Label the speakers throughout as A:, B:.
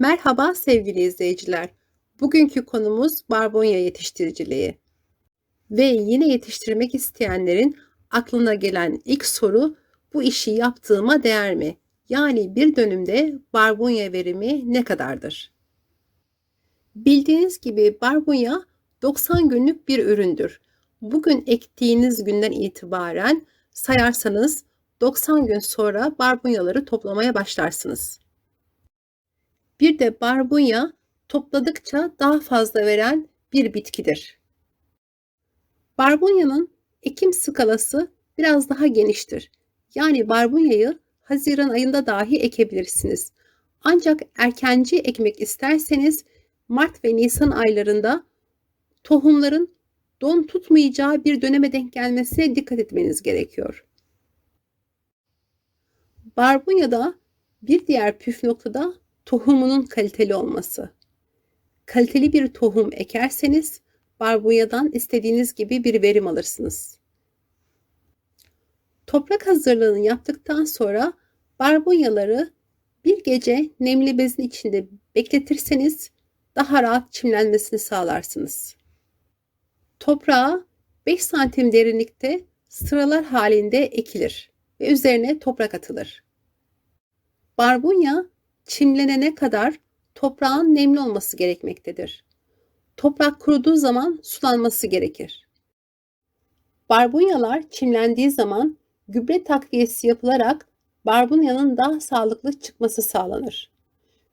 A: Merhaba sevgili izleyiciler. Bugünkü konumuz barbunya yetiştiriciliği. Ve yine yetiştirmek isteyenlerin aklına gelen ilk soru bu işi yaptığıma değer mi? Yani bir dönümde barbunya verimi ne kadardır? Bildiğiniz gibi barbunya 90 günlük bir üründür. Bugün ektiğiniz günden itibaren sayarsanız 90 gün sonra barbunyaları toplamaya başlarsınız. Bir de barbunya topladıkça daha fazla veren bir bitkidir. Barbunyanın ekim skalası biraz daha geniştir. Yani barbunyayı Haziran ayında dahi ekebilirsiniz. Ancak erkenci ekmek isterseniz Mart ve Nisan aylarında tohumların don tutmayacağı bir döneme denk gelmesine dikkat etmeniz gerekiyor. Barbunya'da bir diğer püf noktada tohumunun kaliteli olması. Kaliteli bir tohum ekerseniz barbunyadan istediğiniz gibi bir verim alırsınız. Toprak hazırlığını yaptıktan sonra barbunyaları bir gece nemli bezin içinde bekletirseniz daha rahat çimlenmesini sağlarsınız. Toprağa 5 santim derinlikte sıralar halinde ekilir ve üzerine toprak atılır. Barbunya çimlenene kadar toprağın nemli olması gerekmektedir. Toprak kuruduğu zaman sulanması gerekir. Barbunyalar çimlendiği zaman gübre takviyesi yapılarak barbunyanın daha sağlıklı çıkması sağlanır.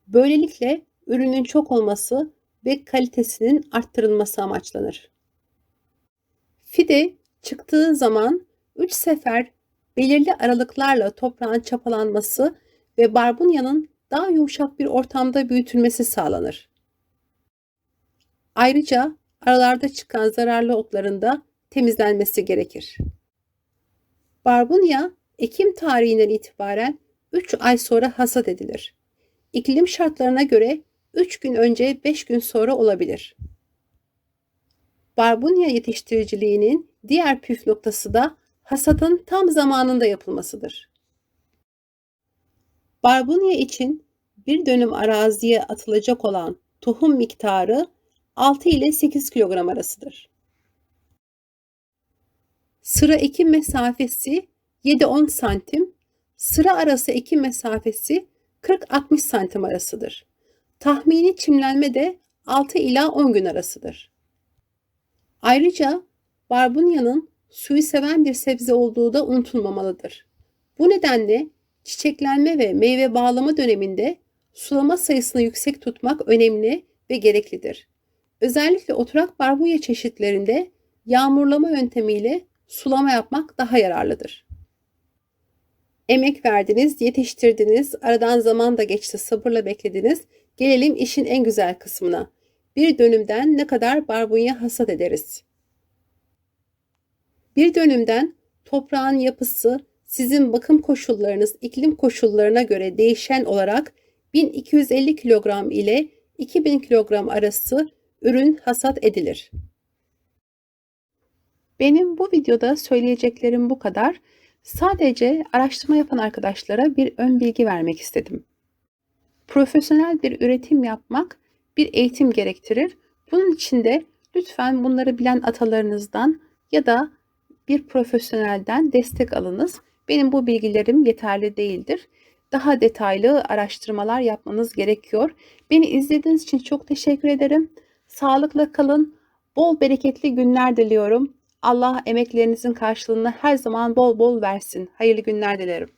A: Böylelikle ürünün çok olması ve kalitesinin arttırılması amaçlanır. Fide çıktığı zaman 3 sefer belirli aralıklarla toprağın çapalanması ve barbunyanın daha yumuşak bir ortamda büyütülmesi sağlanır. Ayrıca aralarda çıkan zararlı otların da temizlenmesi gerekir. Barbunya Ekim tarihinden itibaren 3 ay sonra hasat edilir. İklim şartlarına göre 3 gün önce 5 gün sonra olabilir. Barbunya yetiştiriciliğinin diğer püf noktası da hasadın tam zamanında yapılmasıdır. Barbunya için bir dönüm araziye atılacak olan tohum miktarı 6 ile 8 kilogram arasıdır. Sıra ekim mesafesi 7-10 santim, sıra arası ekim mesafesi 40-60 santim arasıdır. Tahmini çimlenme de 6 ila 10 gün arasıdır. Ayrıca barbunyanın suyu seven bir sebze olduğu da unutulmamalıdır. Bu nedenle çiçeklenme ve meyve bağlama döneminde sulama sayısını yüksek tutmak önemli ve gereklidir. Özellikle oturak barbunya çeşitlerinde yağmurlama yöntemiyle sulama yapmak daha yararlıdır. Emek verdiniz, yetiştirdiniz, aradan zaman da geçti, sabırla beklediniz. Gelelim işin en güzel kısmına. Bir dönümden ne kadar barbunya hasat ederiz? Bir dönümden toprağın yapısı, sizin bakım koşullarınız iklim koşullarına göre değişen olarak 1250 kilogram ile 2000 kilogram arası ürün hasat edilir. Benim bu videoda söyleyeceklerim bu kadar. Sadece araştırma yapan arkadaşlara bir ön bilgi vermek istedim. Profesyonel bir üretim yapmak bir eğitim gerektirir. Bunun için de lütfen bunları bilen atalarınızdan ya da bir profesyonelden destek alınız. Benim bu bilgilerim yeterli değildir. Daha detaylı araştırmalar yapmanız gerekiyor. Beni izlediğiniz için çok teşekkür ederim. Sağlıkla kalın. Bol bereketli günler diliyorum. Allah emeklerinizin karşılığını her zaman bol bol versin. Hayırlı günler dilerim.